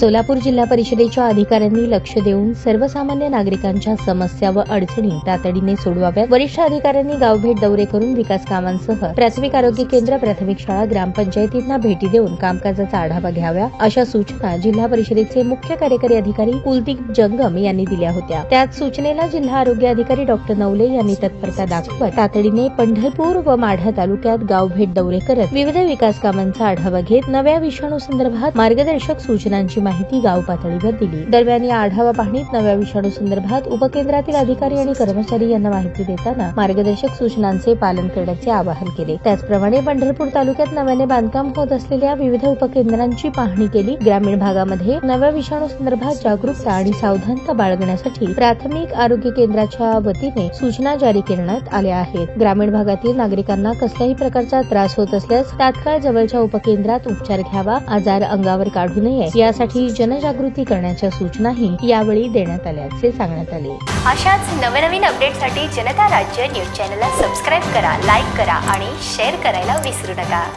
सोलापूर जिल्हा परिषदेच्या अधिकाऱ्यांनी लक्ष देऊन सर्वसामान्य नागरिकांच्या समस्या व अडचणी तातडीने सोडवाव्यात. वरिष्ठ अधिकाऱ्यांनी गावभेट दौरे करून विकास कामांसह प्राथमिक आरोग्य केंद्र प्राथमिक शाळा ग्रामपंचायतींना भेटी देऊन कामकाजाचा आढावा घ्यावा अशा सूचना जिल्हा परिषदेचे मुख्य कार्यकारी अधिकारी कुलदीप जंगम यांनी दिल्या होत्या. त्याच सूचनेला जिल्हा आरोग्य अधिकारी डॉक्टर नवले यांनी तत्परता दाखवत तातडीने पंढरपूर व माढा तालुक्यात गावभेट दौरे करत विविध विकास कामांचा आढावा घेत नव्या विषाणू संदर्भात मार्गदर्शक सूचनांची माहिती गाव पातळीवर दिली. दरम्यान या आढावा पाहणीत नव्या विषाणू संदर्भात उपकेंद्रातील अधिकारी आणि कर्मचारी यांना माहिती देताना मार्गदर्शक सूचनांचे पालन करण्याचे आवाहन केले. त्याचप्रमाणे पंढरपूर तालुक्यात नव्याने बांधकाम होत असलेल्या विविध उपकेंद्रांची पाहणी केली. ग्रामीण भागामध्ये नव्या विषाणू संदर्भात जागरूकता आणि सावधानता बाळगण्यासाठी प्राथमिक आरोग्य केंद्राच्या वतीने सूचना जारी करण्यात आल्या आहेत. ग्रामीण भागातील नागरिकांना कसल्याही प्रकारचा त्रास होत असल्यास तात्काळ जवळच्या उपकेंद्रात उपचार घ्यावा आजार अंगावर काढू नये. यासाठी जनजागृती करण्याच्या सूचनाही यावेळी देण्यात आल्याचे सांगण्यात आले. अशाच नवनवीन अपडेटसाठी जनता राज्य न्यूज चॅनलला सबस्क्राईब करा लाईक करा आणि शेअर करायला विसरू नका.